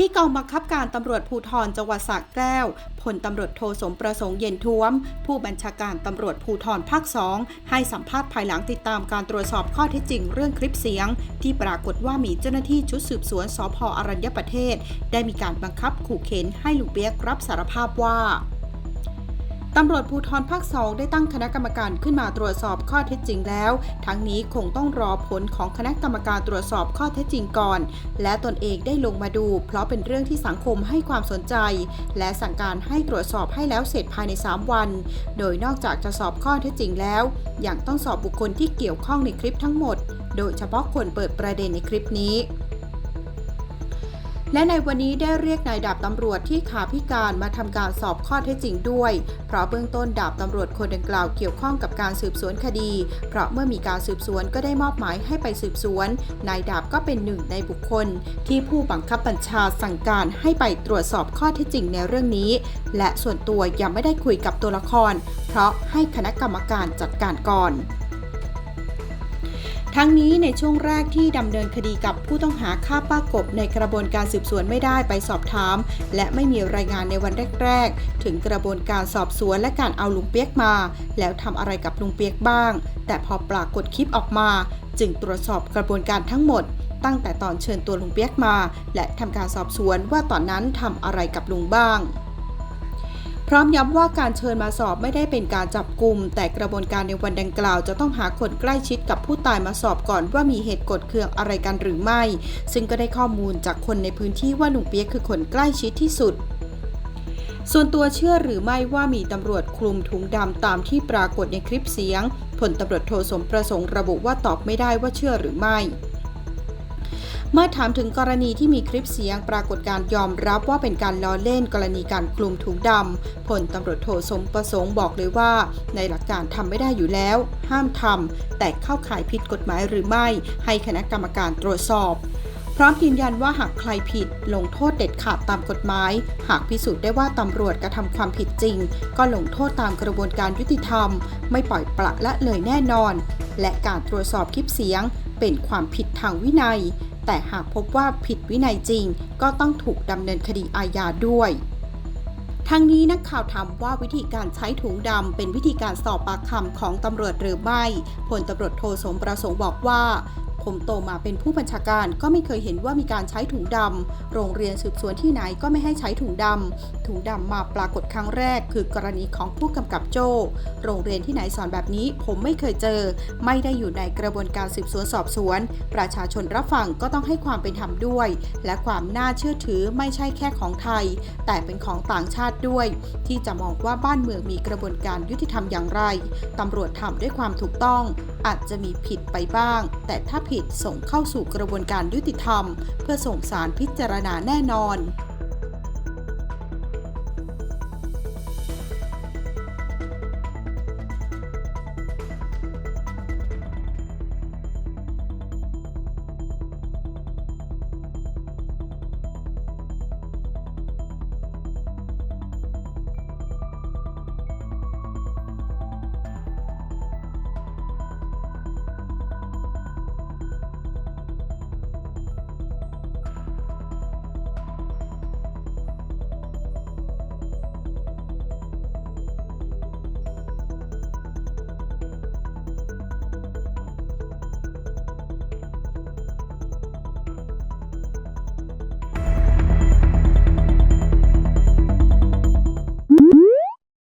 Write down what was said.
ที่กองบังคับการตำรวจภูธรจังหวัดสระแก้วพลตำรวจโทสมประสงค์เย็นท้วม ผู้บัญชาการตำรวจภูธรภาคสองให้สัมภาษณ์ภายหลังติดตามการตรวจสอบข้อเท็จจริงเรื่องคลิปเสียง ที่ปรากฏว่ามีเจ้าหน้าที่ชุดสืบสวนสพอรัญญประเทศ ได้มีการบังคับขู่เข็นให้ลุงเปียกรับสารภาพว่า ตำรวจภูธรภาคสองได้ตั้งคณะกรรมการขึ้นมาตรวจสอบข้อเท็จจริงแล้ว ทั้งนี้คงต้องรอผลของคณะกรรมการตรวจสอบข้อเท็จจริงก่อน และตนเองได้ลงมาดู เพราะเป็นเรื่องที่สังคมให้ความสนใจ และสั่งการให้ตรวจสอบให้แล้วเสร็จภายใน 3 วัน โดยนอกจากจะสอบข้อเท็จจริงแล้ว ยังต้องสอบบุคคลที่เกี่ยวข้องในคลิปทั้งหมด โดยเฉพาะคนเปิดประเด็นในคลิปนี้ และในวันนี้ได้เรียกนายดาบตำรวจที่ขาพิการมาทำการสอบข้อเท็จจริงด้วย เพราะเบื้องต้นดาบตำรวจคนดังกล่าวเกี่ยวข้องกับการสืบสวนคดี เพราะเมื่อมีการสืบสวนก็ได้มอบหมายให้ไปสืบสวน นายดาบก็เป็นหนึ่งในบุคคล ที่ผู้บังคับบัญชาสั่งการให้ไปตรวจสอบข้อเท็จจริงในเรื่องนี้ และส่วนตัวยังไม่ได้คุยกับตัวละคร เพราะให้คณะกรรมการจัดการก่อน ทั้งนี้ในช่วงแรกที่ดำเนินคดีกับผู้ต้องหาฆ่าป้ากบในกระบวนการสืบสวนไม่ได้ไปสอบถาม และไม่มีรายงานในวันแรก ๆ ถึงกระบวนการสอบสวนและการเอาลุงเปียกมา แล้วทำอะไรกับลุงเปียกบ้าง แต่พอปรากฏคลิปออกมา จึงตรวจสอบกระบวนการทั้งหมด ตั้งแต่ตอนเชิญตัวลุงเปียกมา และทำการสอบสวนว่าตอนนั้นทำอะไรกับลุงบ้าง พร้อมย้ำว่าการเชิญมาสอบไม่ได้เป็นการจับกลุ่มแต่กระบวนการในวันดังกล่าวจะต้องหาคนใกล้ชิดกับผู้ตายมาสอบก่อนว่ามีเหตุกดเคืองอะไรกันหรือไม่ ซึ่งก็ได้ข้อมูลจากคนในพื้นที่ว่าลุงเปียกคือคนใกล้ชิดที่สุดส่วนตัวเชื่อหรือไม่ว่ามีตำรวจคลุมถุงดำตามที่ปรากฏในคลิปเสียงพลตำรวจโทสมประสงค์ระบุว่าตอบไม่ได้ว่าเชื่อหรือไม่ เมื่อถามถึงกรณีที่มีคลิปเสียงปรากฏการยอมรับว่าเป็นการล้อเล่นกรณีการคลุมถุงดำพลตำรวจโทสมประสงค์บอกเลยว่า ในหลักการทำไม่ได้อยู่แล้ว ห้ามทำแต่เข้าข่ายผิดกฎหมายหรือไม่ ให้คณะกรรมการตรวจสอบพร้อมยืนยันว่าหากใครผิดลงโทษเด็ดขาดตามกฎหมาย หากพิสูจน์ได้ว่าตำรวจกระทำความผิดจริง ก็ลงโทษตามกระบวนการยุติธรรม ไม่ปล่อยปละละเลยแน่นอน และการตรวจสอบคลิปเสียงเป็นความผิดทางวินัย แต่หากพบว่าผิดวินัยจริง ก็ต้องถูกดำเนินคดีอาญาด้วยทางนี้นักข่าวถามว่าวิธีการใช้ถุงดำเป็นวิธีการสอบปากคำของตำรวจหรือไม่พลตำรวจโทสมประสงค์บอกว่า มโตมาเป็นผู้บัญชาการก็ไม่เคยเห็นว่ามีการใช้ถุงดำ โรงเรียนสืบสวนที่ไหนก็ไม่ให้ใช้ถุงดำ ถุงดำมาปรากฏครั้งแรก คือกรณีของผู้กำกับโจ้ โรงเรียนที่ไหนสอนแบบนี้ ผมไม่เคยเจอ ไม่ได้อยู่ในกระบวนการสืบสวนสอบสวน ประชาชนรับฟังก็ต้องให้ความเป็นธรรมด้วย และความน่าเชื่อถือไม่ใช่แค่ของไทย แต่เป็นของต่างชาติด้วย ที่จะมองว่าบ้านเมืองมีกระบวนการยุติธรรมอย่างไรตำรวจทำด้วยความถูกต้องอาจจะมีผิดไปบ้าง แต่ถ้าผิดส่งเข้าสู่กระบวนการยุติธรรม เพื่อส่งสารพิจารณาแน่นอน